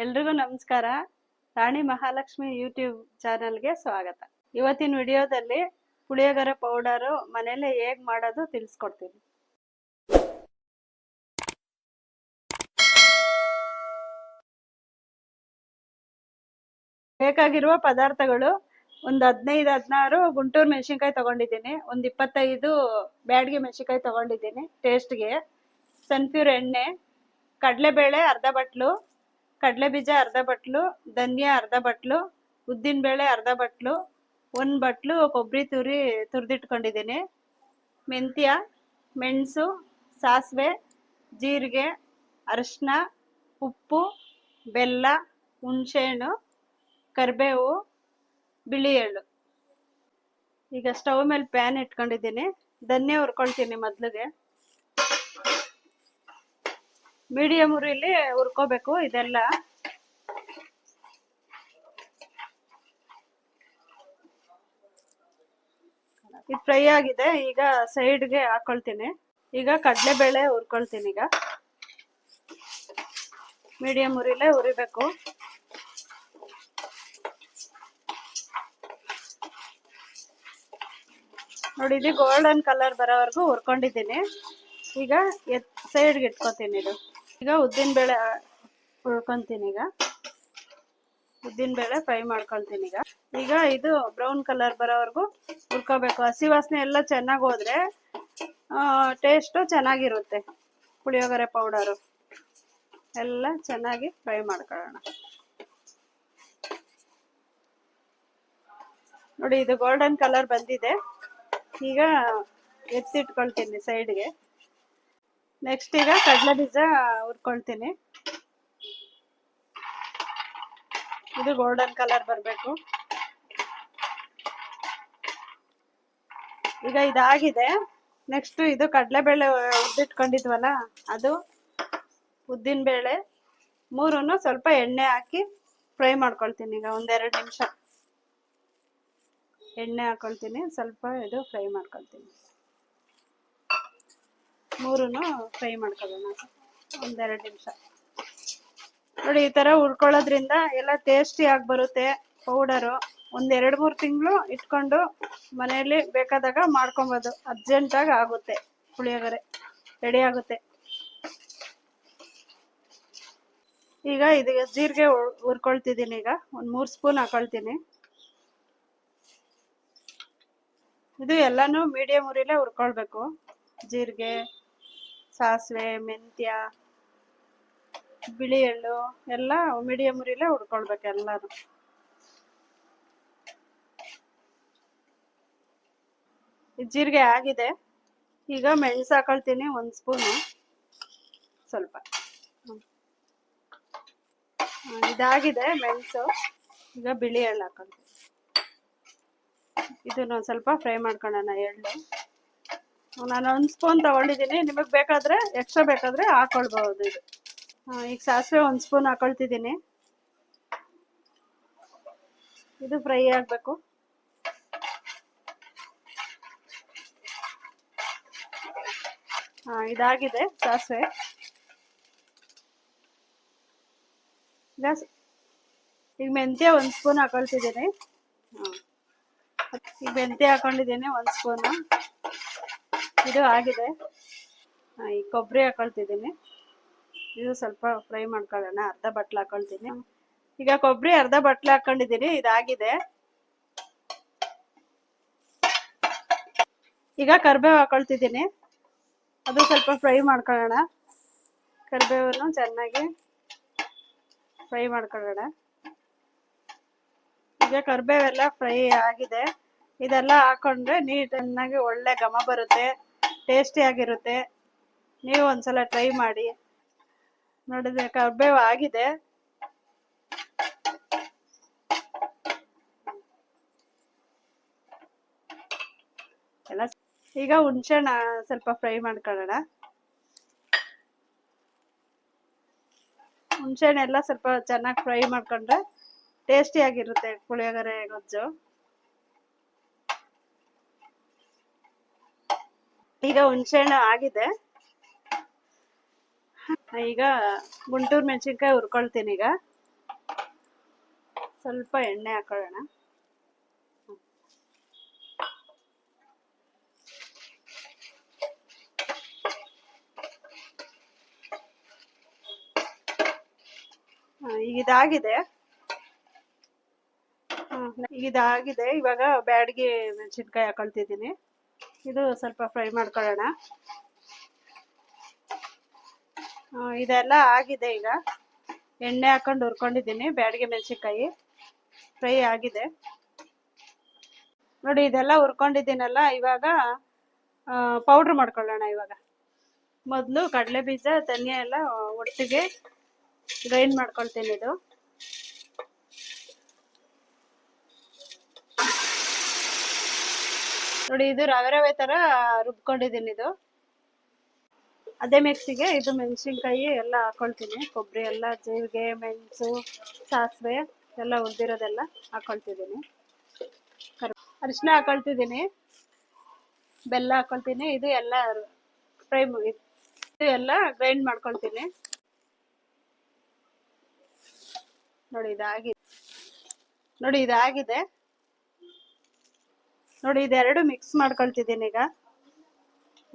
ಎಲ್ರಿಗೂ ನಮಸ್ಕಾರ. ರಾಣಿ ಮಹಾಲಕ್ಷ್ಮಿ ಯೂಟ್ಯೂಬ್ ಚಾನಲ್ಗೆ ಸ್ವಾಗತ. ಇವತ್ತಿನ ವಿಡಿಯೋದಲ್ಲಿ ಪುಳಿಯೋಗರೆ ಪೌಡರು ಮನೇಲೆ ಹೇಗ್ ಮಾಡೋದು ತಿಳಿಸ್ಕೊಡ್ತೀನಿ. ಬೇಕಾಗಿರುವ ಪದಾರ್ಥಗಳು ಒಂದು ಹದಿನೈದು, ಹದಿನಾರು ಗುಂಟೂರು ಮೆಣಸಿನ್ಕಾಯಿ ತಗೊಂಡಿದ್ದೀನಿ. ಒಂದು ಇಪ್ಪತ್ತೈದು ಬ್ಯಾಡ್ಗೆ ಮೆಣಸಿನ್ಕಾಯಿ ತಗೊಂಡಿದ್ದೀನಿ. ಟೇಸ್ಟ್ಗೆ ಸನ್ಫ್ಯೂರ್ ಎಣ್ಣೆ, ಕಡಲೆಬೇಳೆ ಅರ್ಧ ಬಟ್ಲು ಕಡಲೆ ಬೀಜ ಅರ್ಧ ಬಟ್ಲು, ಧನಿಯಾ ಅರ್ಧ ಬಟ್ಲು ಉದ್ದಿನಬೇಳೆ ಅರ್ಧ ಬಟ್ಲು, ಒಂದು ಬಟ್ಲು ಕೊಬ್ಬರಿ ತುರಿ ತುರಿದಿಟ್ಕೊಂಡಿದ್ದೀನಿ. ಮೆಂತ್ಯ, ಮೆಣಸು, ಸಾಸಿವೆ, ಜೀರಿಗೆ ಅರಿಶಿನ ಉಪ್ಪು, ಬೆಲ್ಲ, ಹುಣಸೆಹಣ್ಣು, ಕರಿಬೇವು ಬಿಳಿ ಎಳ್ಳು ಈಗ ಸ್ಟವ್ ಮೇಲೆ ಪ್ಯಾನ್ ಇಟ್ಕೊಂಡಿದ್ದೀನಿ. ಧನ್ಯ ಹುರ್ಕೊಳ್ತೀನಿ ಮೊದ್ಲಿಗೆ. ಮೀಡಿಯಂ ಉರಿಲಿ ಹುರ್ಕೋಬೇಕು ಇದೆಲ್ಲ. ಇದು ಫ್ರೈ ಆಗಿದೆ, ಈಗ ಸೈಡ್ಗೆ ಹಾಕೊಳ್ತೀನಿ. ಈಗ ಕಡಲೆಬೇಳೆ ಹುರ್ಕೊಳ್ತೀನಿ ಈಗ. ಮೀಡಿಯಂ ಉರಿಲೇ ಉರಿಬೇಕು ನೋಡಿ, ಇದು ಗೋಲ್ಡನ್ ಕಲರ್ ಬರೋವರೆಗೂ ಹುರ್ಕೊಂಡಿದ್ದೀನಿ. ಈಗ ಎತ್ ಸೈಡ್ಗೆ ಇಟ್ಕೋತೀನಿ ಇದು. ಈಗ ಉದ್ದಿನ ಬೇಳೆ ಹುರ್ಕೊಂತೀನಿ ಈಗ. ಉದ್ದಿನ ಬೇಳೆ ಫ್ರೈ ಮಾಡ್ಕೊಳ್ತೀನಿ ಈಗ. ಈಗ ಇದು ಬ್ರೌನ್ ಕಲರ್ ಬರೋವರೆಗೂ ಹುರ್ಕೋಬೇಕು. ಹಸಿ ವಾಸನೆ ಎಲ್ಲ ಚೆನ್ನಾಗಿ ಹೋದ್ರೆ ಟೇಸ್ಟು ಚೆನ್ನಾಗಿರುತ್ತೆ ಪುಳಿಯೋಗರೆ ಪೌಡರು. ಎಲ್ಲ ಚೆನ್ನಾಗಿ ಫ್ರೈ ಮಾಡ್ಕೊಳ್ಳೋಣ. ನೋಡಿ, ಇದು ಗೋಲ್ಡನ್ ಕಲರ್ ಬಂದಿದೆ. ಈಗ ಎತ್ತಿಟ್ಕೊಳ್ತೀನಿ ಸೈಡ್ಗೆ ನೆಕ್ಸ್ಟ್ ಈಗ ಕಡಲೆ ಬೀಜ ಹುರ್ಕೊಳ್ತೀನಿ. ಇದು ಗೋಲ್ಡನ್ ಕಲರ್ ಬರಬೇಕು. ಈಗ ಇದಾಗಿದೆ. ನೆಕ್ಸ್ಟ್ ಇದು ಕಡಲೆಬೇಳೆ ಉದ್ದಿಟ್ಕೊಂಡಿದ್ವಲ್ಲ ಅದು ಉದ್ದಿನ ಬೇಳೆ ಮೂರನ್ನು ಸ್ವಲ್ಪ ಎಣ್ಣೆ ಹಾಕಿ ಫ್ರೈ ಮಾಡ್ಕೊಳ್ತೀನಿ ಈಗ ಒಂದೆರಡು ನಿಮಿಷ. ಎಣ್ಣೆ ಹಾಕೊಳ್ತೀನಿ, ಸ್ವಲ್ಪ ಇದು ಫ್ರೈ ಮಾಡ್ಕೊಳ್ತೀನಿ. ಮೂರನ್ನು ಫ್ರೈ ಮಾಡ್ಕೊಳ್ಳೋಣ ಒಂದೆರಡು ನಿಮಿಷ. ನೋಡಿ, ಈ ಥರ ಉರ್ಕೊಳ್ಳೋದ್ರಿಂದ ಎಲ್ಲ ಟೇಸ್ಟಿ ಆಗಿ ಬರುತ್ತೆ ಪೌಡರು ಒಂದೆರಡು ಮೂರು ತಿಂಗಳು ಇಟ್ಕೊಂಡು ಮನೆಯಲ್ಲಿ ಬೇಕಾದಾಗ ಮಾಡ್ಕೊಬೋದು. ಅರ್ಜೆಂಟಾಗಿ ಆಗುತ್ತೆ ಪುಳಿಯೋಗರೆ. ರೆಡಿ ಆಗುತ್ತೆ. ಈಗ ಇದಕ್ಕೆ ಜೀರಿಗೆ ಹುರ್ಕೊಳ್ತಿದ್ದೀನಿ ಈಗ. ಒಂದು ಮೂರು ಸ್ಪೂನ್ ಹಾಕೊಳ್ತೀನಿ. ಇದು ಎಲ್ಲನೂ ಮೀಡಿಯಂ ಉರಿಲೇ ಹುರ್ಕೊಳ್ಬೇಕು. ಜೀರಿಗೆ ಸಾಸಿವೆ, ಮೆಂತ್ಯ ಬಿಳಿ ಎಳ್ಳು ಎಲ್ಲ ಮೀಡಿಯಂ ಉರಿಲೇ ಹುಡ್ಕೊಳ್ಬೇಕು ಎಲ್ಲಾನು. ಜೀರಿಗೆ ಆಗಿದೆ. ಈಗ ಮೆಣಸು ಹಾಕೊಳ್ತೀನಿ ಒಂದು ಸ್ಪೂನು ಸ್ವಲ್ಪ. ಇದಾಗಿದೆ ಮೆಣಸು. ಈಗ ಬಿಳಿ ಎಳ್ಳು ಹಾಕೊಳ್ತೀನಿ. ಇದನ್ನು ಸ್ವಲ್ಪ ಫ್ರೈ ಮಾಡ್ಕೊಳ್ಳೋಣ ಎಳ್ಳು. ನಾನು ಒಂದು ಸ್ಪೂನ್ ತಗೊಂಡಿದ್ದೀನಿ. ನಿಮಗೆ ಬೇಕಾದರೆ ಎಕ್ಸ್ಟ್ರಾ ಬೇಕಾದರೆ ಹಾಕೊಳ್ಬಹುದು ಇದು. ಈಗ ಸಾಸಿವೆ ಒಂದು ಸ್ಪೂನ್ ಹಾಕೊಳ್ತಿದ್ದೀನಿ. ಇದು ಫ್ರೈ ಆಗಬೇಕು. ಹಾಂ, ಇದಾಗಿದೆ ಸಾಸಿವೆ. ಈಗ ಮೆಂತ್ಯ ಒಂದು ಸ್ಪೂನ್ ಹಾಕೊಳ್ತಿದ್ದೀನಿ ಈಗ ಮೆಂತ್ಯ ಹಾಕೊಂಡಿದ್ದೀನಿ ಒಂದು ಸ್ಪೂನು ಇದು ಆಗಿದೆ. ಈ ಕೊಬ್ಬರಿ ಹಾಕೊಳ್ತಿದ್ದೀನಿ. ಇದು ಸ್ವಲ್ಪ ಫ್ರೈ ಮಾಡ್ಕೊಳ್ಳೋಣ. ಅರ್ಧ ಬಟ್ಲು ಹಾಕೊಳ್ತೀನಿ. ಈಗ ಕೊಬ್ಬರಿ ಅರ್ಧ ಬಟ್ಲು ಹಾಕೊಂಡಿದ್ದೀನಿ. ಇದಾಗಿದೆ. ಈಗ ಕರಿಬೇವು ಹಾಕೊಳ್ತಿದ್ದೀನಿ. ಅದು ಸ್ವಲ್ಪ ಫ್ರೈ ಮಾಡ್ಕೊಳ್ಳೋಣ. ಕರಿಬೇವನ್ನು ಚೆನ್ನಾಗಿ ಫ್ರೈ ಮಾಡ್ಕೊಳ್ಳೋಣ. ಈಗ ಕರಿಬೇವೆಲ್ಲ ಫ್ರೈ ಆಗಿದೆ. ಇದೆಲ್ಲ ಹಾಕೊಂಡ್ರೆ ನೀಟ್ ಚೆನ್ನಾಗಿ ಒಳ್ಳೆ ಘಮ ಬರುತ್ತೆ. ಟೇಸ್ಟಿ ಆಗಿರುತ್ತೆ. ನೀವು ಒಂದ್ಸಲ ಟ್ರೈ ಮಾಡಿ. ನೋಡಿದ್ರೆ ಕರ್ಬೇವು ಆಗಿದೆ. ಎಲ್ಲ ಈಗ ಹುಣ್ಸೆಣ್ಣ ಸ್ವಲ್ಪ ಫ್ರೈ ಮಾಡ್ಕೊಳ್ಳೋಣ. ಹುಣ್ಸೆಣ್ಣೆಲ್ಲ ಸ್ವಲ್ಪ ಚೆನ್ನಾಗಿ ಫ್ರೈ ಮಾಡ್ಕೊಂಡ್ರೆ ಟೇಸ್ಟಿ ಆಗಿರುತ್ತೆ ಪುಳಿಯೋಗರೆ ಗೊಜ್ಜು. ಈಗ ಹುಣಸೆಹಣ್ಣು ಆಗಿದೆ. ಈಗ ಗುಂಟೂರು ಮೆಣಸಿನ್ಕಾಯಿ ಹುರ್ಕೊಳ್ತೀನಿ ಈಗ. ಸ್ವಲ್ಪ ಎಣ್ಣೆ ಹಾಕೊಳ್ಳೋಣ. ಈಗ ಇದಾಗಿದೆ. ಇದಾಗಿದೆ. ಇವಾಗ ಬ್ಯಾಡ್ಗೆ ಮೆಣಸಿನ್ಕಾಯಿ ಹಾಕೊಳ್ತಿದ್ದೀನಿ. ಇದು ಸ್ವಲ್ಪ ಫ್ರೈ ಮಾಡ್ಕೊಳ್ಳೋಣ. ಇದೆಲ್ಲ ಆಗಿದೆ ಈಗ. ಎಣ್ಣೆ ಹಾಕೊಂಡು ಹುರ್ಕೊಂಡಿದ್ದೀನಿ, ಬ್ಯಾಡಿಗೆ ಮೆಣಸಿನ್ಕಾಯಿ. ಫ್ರೈ ಆಗಿದೆ. ನೋಡಿ, ಇದೆಲ್ಲ ಹುರ್ಕೊಂಡಿದ್ದೀನಲ್ಲ, ಇವಾಗ ಪೌಡ್ರ್ ಮಾಡ್ಕೊಳ್ಳೋಣ ಇವಾಗ. ಮೊದಲು ಕಡಲೆ ಬೀಜ ಧನಿಯಾ ಎಲ್ಲ ಒಟ್ಟಿಗೆ ಗ್ರೈಂಡ್ ಮಾಡ್ಕೊಳ್ತೀನಿ ಇದು. ನೋಡಿ, ಇದು ರವೆ ರವೆ ತರ ರುಬ್ಕೊಂಡಿದ್ದೀನಿ ಇದು. ಅದೇ ಮಿಕ್ಸಿಗೆ ಇದು ಮೆಣಸಿನ್ಕಾಯಿ ಎಲ್ಲ ಹಾಕೊಳ್ತೀನಿ. ಕೊಬ್ಬರಿ ಎಲ್ಲ, ಜೀರಿಗೆ, ಮೆಣಸು, ಸಾಸಿವೆ ಎಲ್ಲ ಉಳಿದಿರೋದೆಲ್ಲ ಹಾಕೊಳ್ತಿದ್ದೀನಿ. ಅರಿಶಿನ ಹಾಕೊಳ್ತಿದ್ದೀನಿ. ಬೆಲ್ಲ ಹಾಕೊಳ್ತೀನಿ. ಇದು ಎಲ್ಲ ಫ್ರೈ ಇದು ಎಲ್ಲ ಗ್ರೈಂಡ್ ಮಾಡ್ಕೊಳ್ತೀನಿ. ನೋಡಿ ಇದಾಗಿದೆ ನೋಡಿ, ಇದಾಗಿದೆ. ನೋಡಿ, ಇದೆರಡು ಮಿಕ್ಸ್ ಮಾಡ್ಕೊಳ್ತಿದ್ದೀನಿ ಈಗ.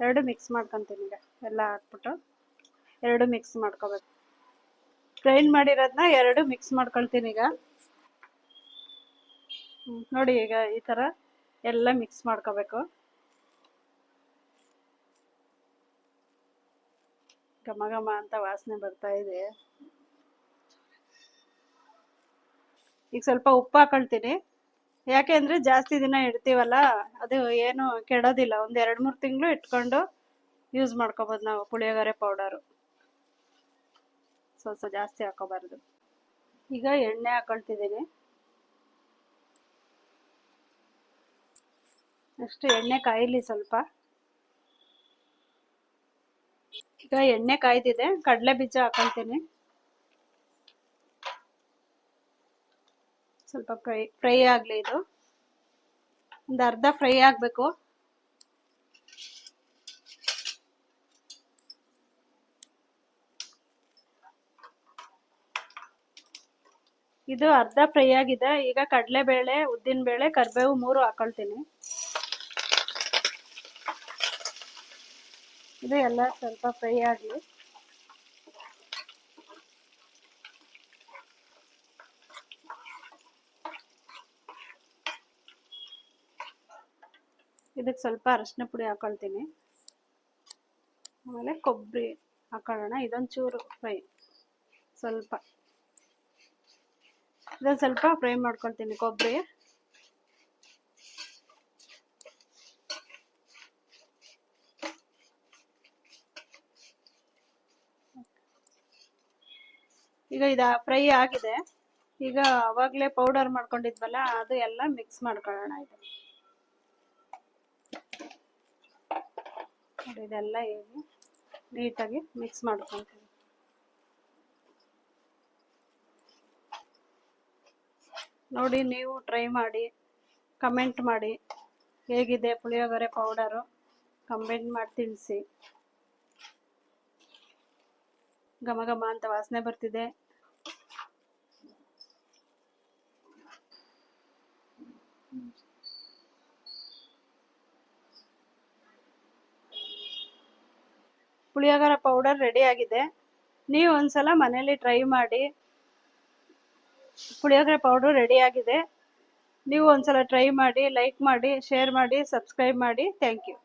ಎರಡು ಮಿಕ್ಸ್ ಮಾಡ್ಕೊತೀನಿ ಈಗ. ಎಲ್ಲ ಹಾಕ್ಬಿಟ್ಟು ಎರಡು ಮಿಕ್ಸ್ ಮಾಡ್ಕೋಬೇಕು. ಗ್ರೈಂಡ್ ಮಾಡಿರೋದನ್ನ ಎರಡು ಮಿಕ್ಸ್ ಮಾಡ್ಕೊಳ್ತೀನಿ ಈಗ. ನೋಡಿ ಈಗ ಈ ಥರ ಎಲ್ಲ ಮಿಕ್ಸ್ ಮಾಡ್ಕೋಬೇಕು. ಘಮ ಘಮ ಅಂತ ವಾಸನೆ ಬರ್ತಾ ಇದೆ. ಈಗ ಸ್ವಲ್ಪ ಉಪ್ಪು ಹಾಕೊಳ್ತೀನಿ. ಯಾಕೆ ಅಂದರೆ ಜಾಸ್ತಿ ದಿನ ಇಡ್ತೀವಲ್ಲ, ಅದು ಏನು ಕೆಡೋದಿಲ್ಲ. ಒಂದು ಎರಡು ಮೂರು ತಿಂಗಳು ಇಟ್ಕೊಂಡು ಯೂಸ್ ಮಾಡ್ಕೋಬೋದು ನಾವು ಪುಳಿಯೋಗರೆ ಪೌಡರು ಸ್ವಲ್ಪ ಜಾಸ್ತಿ ಹಾಕೋಬಾರ್ದು. ಈಗ ಎಣ್ಣೆ ಹಾಕೊಳ್ತಿದ್ದೀನಿ. ನೆಕ್ಸ್ಟ್ ಎಣ್ಣೆ ಕಾಯಿಲಿ ಸ್ವಲ್ಪ. ಈಗ ಎಣ್ಣೆ ಕಾಯ್ದಿದೆ ಕಡಲೆ ಬೀಜ ಹಾಕೊಳ್ತೀನಿ. ಸ್ವಲ್ಪ ಫ್ರೈ ಫ್ರೈ ಆಗಲಿ ಇದು. ಒಂದು ಅರ್ಧ ಫ್ರೈ ಆಗಬೇಕು. ಇದು ಅರ್ಧ ಫ್ರೈ ಆಗಿದೆ. ಈಗ ಕಡಲೆಬೇಳೆ ಉದ್ದಿನಬೇಳೆ ಕರಿಬೇವು ಮೂರು ಹಾಕೊಳ್ತೀನಿ. ಇದು ಎಲ್ಲ ಸ್ವಲ್ಪ ಫ್ರೈ ಆಗಲಿ. ಇದಕ್ಕೆ ಸ್ವಲ್ಪ ಅರಶಿನ ಪುಡಿ ಹಾಕೊಳ್ತೀನಿ. ಆಮೇಲೆ ಕೊಬ್ಬರಿ ಹಾಕೊಳ್ಳೋಣ. ಇದೊಂದು ಚೂರು ಫ್ರೈ. ಸ್ವಲ್ಪ. ಇದೊಂದು ಸ್ವಲ್ಪ ಫ್ರೈ ಮಾಡ್ಕೊಳ್ತೀನಿ ಕೊಬ್ಬರಿ. ಈಗ ಇದು ಫ್ರೈ ಆಗಿದೆ. ಈಗ ಅವಾಗಲೇ ಪೌಡರ್ ಮಾಡ್ಕೊಂಡಿದ್ವಲ್ಲ, ಅದು ಎಲ್ಲ ಮಿಕ್ಸ್ ಮಾಡ್ಕೊಳ್ಳೋಣ ಇದು. ನೋಡಿ, ಇದೆಲ್ಲ ಹೇಳಿ ನೀಟಾಗಿ ಮಿಕ್ಸ್ ಮಾಡ್ಕೊತೀವಿ. ನೋಡಿ, ನೀವು ಟ್ರೈ ಮಾಡಿ ಕಮೆಂಟ್ ಮಾಡಿ, ಹೇಗಿದೆ ಪುಳಿಯೋಗರೆ ಪೌಡರು ಕಮೆಂಟ್ ಮಾಡಿ, ತಿಳಿಸಿ. ಘಮ ಘಮ ಅಂತ ವಾಸನೆ ಬರ್ತಿದೆ. ಪುಳಿಯೋಗರೆ ಪೌಡರ್ ರೆಡಿ ಆಗಿದೆ. ನೀವು ಒಂದ್ಸಲ ಮನೇಲಿ ಟ್ರೈ ಮಾಡಿ. ಪುಳಿಯೋಗರೆ ಪೌಡರ್ ರೆಡಿ ಆಗಿದೆ. ನೀವು ಒಂದ್ಸಲ ಟ್ರೈ ಮಾಡಿ ಲೈಕ್ ಮಾಡಿ ಶೇರ್ ಮಾಡಿ ಸಬ್ಸ್ಕ್ರೈಬ್ ಮಾಡಿ. Thank you